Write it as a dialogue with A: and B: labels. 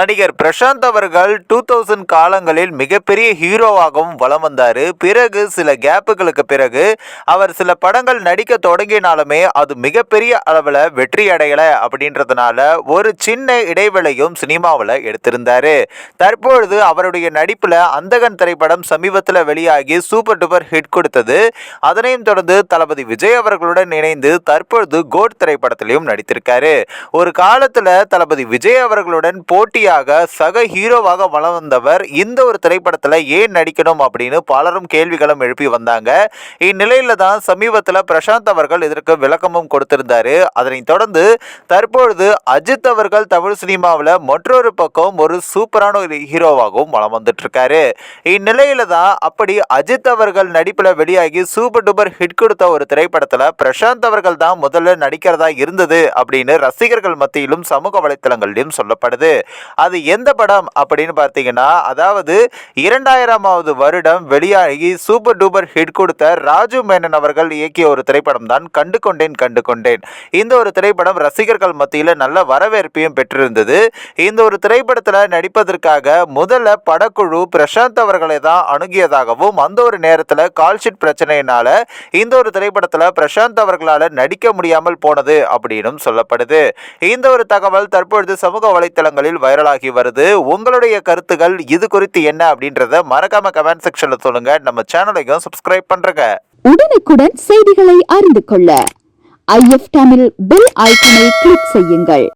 A: நடிகர் பிரசாந்த் அவர்கள் two thousand காலங்களில் மிகப்பெரிய ஹீரோவாகவும் வலம் வந்தார். பிறகு சில கேப்புகளுக்கு பிறகு அவர் சில படங்கள் நடிக்க தொடங்கினாலுமே அது மிகப்பெரிய அளவில் வெற்றி அடையலை அப்படின்றதுனால ஒரு சின்ன இடைவேளையும் சினிமாவில் எடுத்திருந்தார். தற்பொழுது அவருடைய நடிப்பில் அந்தகன் திரைப்படம் சமீபத்தில் வெளியாகி சூப்பர் டூப்பர் ஹிட் கொடுத்தது. அதனையும் தொடர்ந்து தளபதி விஜய் அவர்களுடன் இணைந்து தற்பொழுது கோட் திரைப்படத்திலையும் நடித்திருக்காரு. ஒரு காலத்தில் தளபதி விஜய் அவர்களுடன் போட்டியாக சக ஹீரோவாக வலம் வந்தவர் இந்த ஒரு திரைப்படத்தில் ஏன் நடிக்கணும் அப்படின்னு பலரும் கேள்விகளும் எழுப்பி வந்தாங்க. இந்நிலையில தான் சமீபத்தில் பிரசாந்த் அவர்கள் இதற்கு விளக்கமும் கொடுத்திருந்தாரு. அதனைத் தொடர்ந்து தற்பொழுது அஜித் அவர்கள் தமிழ் சினிமாவில் மற்றொரு பக்கம் ஒரு சூப்பரான ஒரு ஹீரோவாகவும் வலம் வந்துட்டு இருக்காரு இந்நிலையில தான் அப்படி அஜித் அவர்கள் நடிப்பில் வெளியாகி சூப்பர் டூப்பர் ஹிட் கொடுத்த ஒரு திரைப்படத்தில் பிரசாந்த் அவர்கள் தான் முதல்ல நடிக்கிறதா இருந்தது அப்படின்னு ரசிகர்கள் மத்தியிலும் சமூக வலைத்தளங்களிலும் சொல்லப்படுது. அது எந்த படம் அப்படின்னு பார்த்தீங்கன்னா அதாவது இரண்டாயிரமாவது வருடம் வெளியாகி சூப்பர் டூப்பர் ஹிட் கொடுத்த ராஜு மேனன் அவர்கள் இயக்கிய ஒரு திரைப்படம் தான் கண்டு கொண்டேன் கண்டு கொண்டேன் இந்த ஒரு திரைப்படம் ரசிகர்கள் மத்தியில் நல்ல வரவேற்பையும் பெற்றிருந்தது. இந்த ஒரு திரைப்படத்தில் நடிப்பதற்காக முதல்ல படக்குழு பிரசாந்த் அவர்களை தான் அணுகியதாகவும் அந்த ஒரு நேரத்தில் கால்ஷீட் பிரச்சனையினால இந்த ஒரு திரைப்படத்தில் பிரசாந்த் அவர்களால் நடிக்க முடியாமல் போனது அப்படின்னும் சொல்லப்படுது. இந்த ஒரு தகவல் தற்பொழுது சமூக வலைத்தளங்களில் வைரலாகி வருது. உங்களுடைய கருத்துகள் இது குறித்து என்ன அப்படின்றத மறக்காம கமெண்ட் செக்ஷன்ல சொல்லுங்க. நம்ம சேனலையும் சப்ஸ்கிரைப் பண்றங்க.
B: உடனுக்குடன் செய்திகளை அறிந்து கொள்ள ஐஎஃப் தமிழ் பெல் ஐக்கனை கிளிக் செய்யுங்கள்.